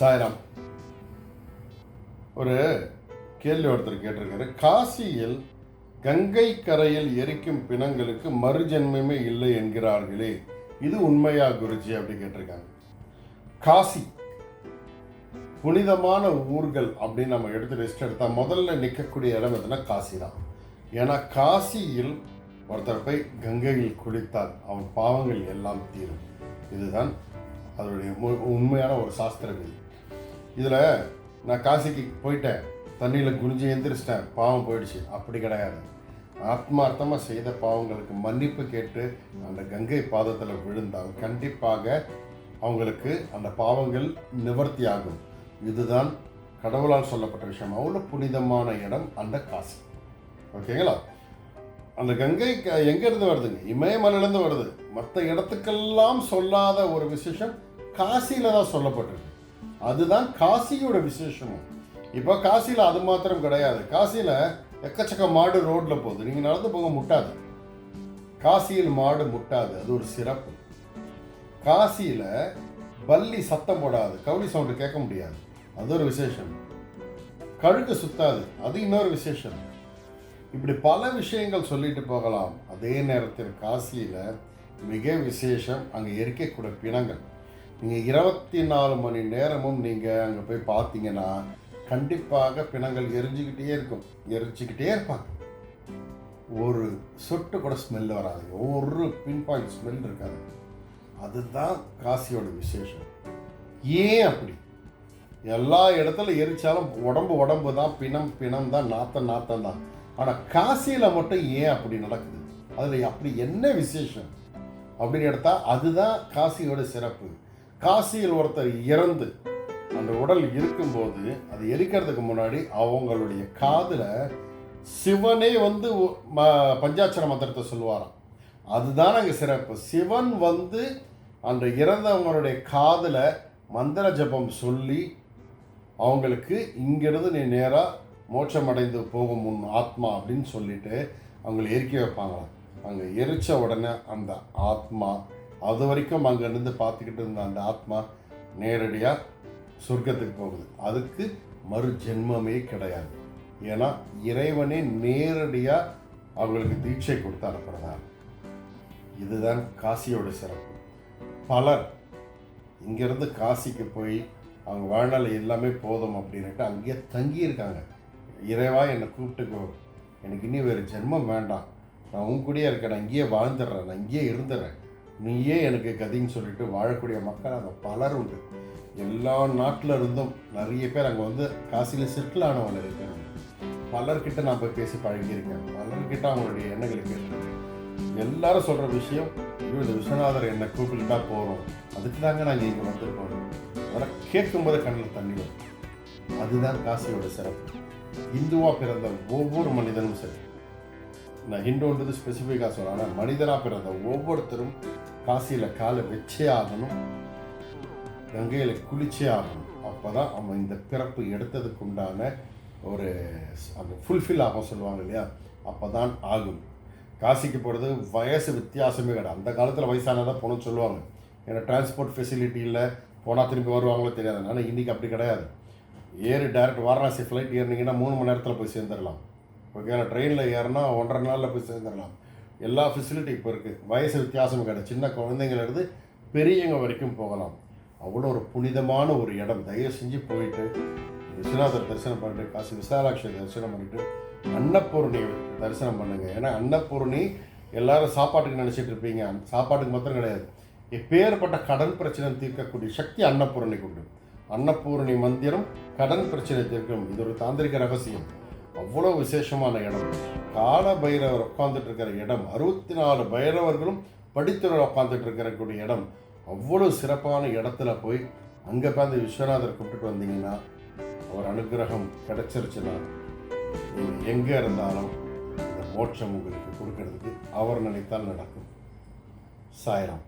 சாய்ராம். ஒரு கேள்வி ஒருத்தர் கேட்டிருக்காரு. காசியில் கங்கை கரையில் எரிக்கும் பிணங்களுக்கு மறுஜென்மமே இல்லை என்கிறார்களே. இது உண்மையா குருஜி அப்படி கேட்டிருக்காங்க. காசி புனிதமான ஊர்கள் அப்படின்னு நம்ம எடுத்து லிஸ்ட் எடுத்தால் முதல்ல நிற்கக்கூடிய இடம் எதுனா காசி தான் ஏன்னா காசியில் ஒருத்தர் போய் கங்கையில் குளித்தால் அவன் பாவங்கள் எல்லாம் தீரும். இதுதான் அதனுடைய மு- உண்மையான ஒரு சாஸ்திர விதி இதில் நான் காசிக்கு போயிட்டேன். தண்ணியில் குனிஞ்சு எந்திரிச்சிட்டேன். பாவம் போயிடுச்சு. அப்படி கிடையாது. ஆத்மார்த்தமாக செய்த பாவங்களுக்கு மன்னிப்பு கேட்டு அந்த கங்கை பாதத்தில் விழுந்தால் கண்டிப்பாக அவங்களுக்கு அந்த பாவங்கள் நிவர்த்தி ஆகும் இதுதான் கடவுளால் சொல்லப்பட்ட விஷயம். அவ்வளோ புனிதமான இடம் அந்த காசி. ஓகேங்களா? அந்த கங்கை எங்கேருந்து வருதுங்க? இமயமலையிலேருந்து வருது. மற்ற இடத்துக்கெல்லாம் சொல்லாத ஒரு விசேஷம் காசியில் தான் சொல்லப்பட்டிருக்கு. அதுதான் காசியோட விசேஷமும். இப்போ காசியில் அது மாத்திரம் கிடையாது. காசியில் எக்கச்சக்க மாடு ரோட்டில் போகுது. நீங்கள் நடந்து போக முட்டாது. காசியில் மாடு முட்டாது. அது ஒரு சிறப்பு. காசியில் பல்லி சத்தம் போடாது. கவுளி சவுண்டு கேட்க முடியாது. அது ஒரு விசேஷம். கழுகு சுத்தாது. அது இன்னொரு விசேஷம். இப்படி பல விஷயங்கள் சொல்லிட்டு போகலாம். அதே நேரத்தில் காசியில் மிக விசேஷம். அங்கே எரிக்கக்கூடிய பிணங்கள். நீங்கள் இருபத்தி நாலு மணி நேரமும் நீங்கள் அங்கே போய் பார்த்தீங்கன்னா கண்டிப்பாக பிணங்கள் எரிஞ்சுக்கிட்டே இருக்கும். எரிச்சிக்கிட்டே இருப்பாங்க. ஒரு சொட்டு கூட ஸ்மெல் வராது. ஒரு பின் பாயிண்ட் ஸ்மெல் இருக்காது. அதுதான் காசியோட விசேஷம். ஏன் அப்படி? எல்லா இடத்துல எரிச்சாலும் உடம்பு உடம்பு தான் பிணம் பிணம் தான் நாத்தம் நாத்தம் தான். ஆனால் காசியில் மட்டும் ஏன் அப்படி நடக்குது? அதில் அப்படி என்ன விசேஷம்? அப்படின்னு எடுத்தால் அதுதான் காசியோட சிறப்பு. காசியில் ஒருத்தர் இறந்து அந்த உடல் இருக்கும்போது அது எரிக்கிறதுக்கு முன்னாடி அவங்களுடைய காதில் சிவனே வந்து ம- பஞ்சாட்சர மந்திரத்தை சொல்லுவாராம். அதுதான் அங்கே சிறப்பு. சிவன் வந்து அந்த இறந்தவங்களுடைய காதில் மந்திர ஜபம் சொல்லி அவங்களுக்கு இங்கிருந்து நீ நேராக மோட்சமடைந்து போகும் முன் ஆத்மா அப்படின்னு சொல்லிட்டு அவங்களை எரிக்க வைப்பாங்களாம். அங்கே எரிச்ச உடனே அந்த ஆத்மா அது வரைக்கும் அங்கே இருந்து பார்த்துக்கிட்டு இருந்த அந்த ஆத்மா நேரடியாக சொர்க்கத்துக்கு போகுது. அதுக்கு மறு ஜென்மமே கிடையாது. ஏன்னா இறைவனே நேரடியாக அவங்களுக்கு தீட்சை கொடுத்து அனுப்புறதார் இதுதான் காசியோட சிறப்பு. பலர் இங்கேருந்து காசிக்கு போய் அவங்க வாழ்நாள் எல்லாமே போதும் அப்படின்னுட்டு அங்கேயே தங்கியிருக்காங்க. இறைவா என்னை கூப்பிட்டுக்கோ. எனக்கு இனி வேறு ஜென்மம் வேண்டாம். நான் உன் கூடயே இருக்கேன். நான் இங்கேயே வாழ்ந்துடுறேன். நான் இங்கேயே இருந்துடுறேன். நீயே எனக்கு கதின்னு சொல்லிட்டு வாழக்கூடிய மக்கள் அங்கே பலர் உண்டு. எல்லா நாட்டில் இருந்தும் நிறைய பேர் அங்கே வந்து காசியில் செட்டில் ஆனவங்க நிறைய பலர்கிட்ட நான் போய் பேசி பழகியிருக்கேன். பலர்கிட்ட அவங்களுடைய எண்ணங்களை கேட்டிருக்கேன். எல்லாரும் சொல்கிற விஷயம் ஐயோ இந்த விஸ்வநாதர் என்னை கூப்பிட்டுட்டா போகிறோம் அதுக்கு தாங்க நாங்கள் இங்கே வந்திருக்கோம். அதெல்லாம் கேட்கும்போது கண்ணில் தண்ணி வரும். அதுதான் காசியோட சிறப்பு. இந்துவாக பிறந்த ஒவ்வொரு மனிதனும் சரி. நான் ஹிண்டுன்றது ஸ்பெசிஃபிக்காக சொல்கிறேன் ஆனால் மனிதனாக பிறந்த ஒவ்வொருத்தரும் காசியில் காலை வச்சே ஆகணும். கங்கையில் குளிச்சே ஆகணும். அப்போ தான் அவன் இந்த பிறப்பு எடுத்ததுக்கு உண்டான ஒரு அந்த ஃபுல்ஃபில் ஆகும் சொல்லுவாங்க இல்லையா? அப்போ தான் ஆகும். காசிக்கு போகிறது வயசு வித்தியாசமே கிடையாது. அந்த காலத்தில் வயசானதான் போகணும்னு சொல்லுவாங்க. ஏன்னா டிரான்ஸ்போர்ட் ஃபெசிலிட்டி இல்லை. போனால் திரும்பி வருவாங்களோ தெரியாது. ஆனால் இன்றைக்கி அப்படி கிடையாது. ஏறு டேரெக்ட் வாரணாசி ஃப்ளைட் ஏறினீங்கன்னா மூணு மணி நேரத்தில் போய் சேர்ந்துடலாம் ஓகேங்களா ட்ரெயினில் ஏறினா ஒன்றரை நாளில் போய் சேர்ந்துடலாம். எல்லா ஃபெசிலிட்டி இப்போ இருக்குது வயசு வித்தியாசம் கிடையாது. சின்ன குழந்தைங்கள்லேருந்து பெரியவங்க வரைக்கும் போகலாம். அவ்வளோ ஒரு புனிதமான ஒரு இடம். தயவு செஞ்சு போயிட்டு விஸ்வநாதர் தரிசனம் பண்ணிட்டு காசி விசாலாட்சி தரிசனம் பண்ணிட்டு அன்னபூர்ணி தரிசனம் பண்ணுங்கள் ஏன்னா அன்னப்பூர்ணி எல்லாரும் சாப்பாட்டுக்கு நினச்சிட்டு இருப்பீங்க. சாப்பாட்டுக்கு மாத்திரம் கிடையாது. எப்பேற்பட்ட கடன் பிரச்சனை தீர்க்கக்கூடிய சக்தி அன்னபூர்ணிக்கு உண்டு. அன்னபூர்ணி மந்திரம் கடன் பிரச்சனை தீர்க்கும். இது ஒரு தாந்திரிக ரகசியம். அவ்வளோ விசேஷமான இடம். கால பைரவர் உட்காந்துட்டு இருக்கிற இடம் அறுபத்தி நாலு பைரவர்களும் படித்தவர் உட்காந்துட்டு இருக்கிறக்கூடிய இடம். அவ்வளோ சிறப்பான இடத்துல போய் அங்கே பார்த்து விஸ்வநாதர் கூப்பிட்டுட்டு வந்தீங்கன்னா அவர் அனுகிரகம் கிடைச்சிருச்சுன்னா நீங்கள் எங்கே இருந்தாலும் இந்த மோட்சம் உங்களுக்கு கொடுக்கறதுக்கு அவர் நினைத்தால் நடக்கும். சாய்ராம்.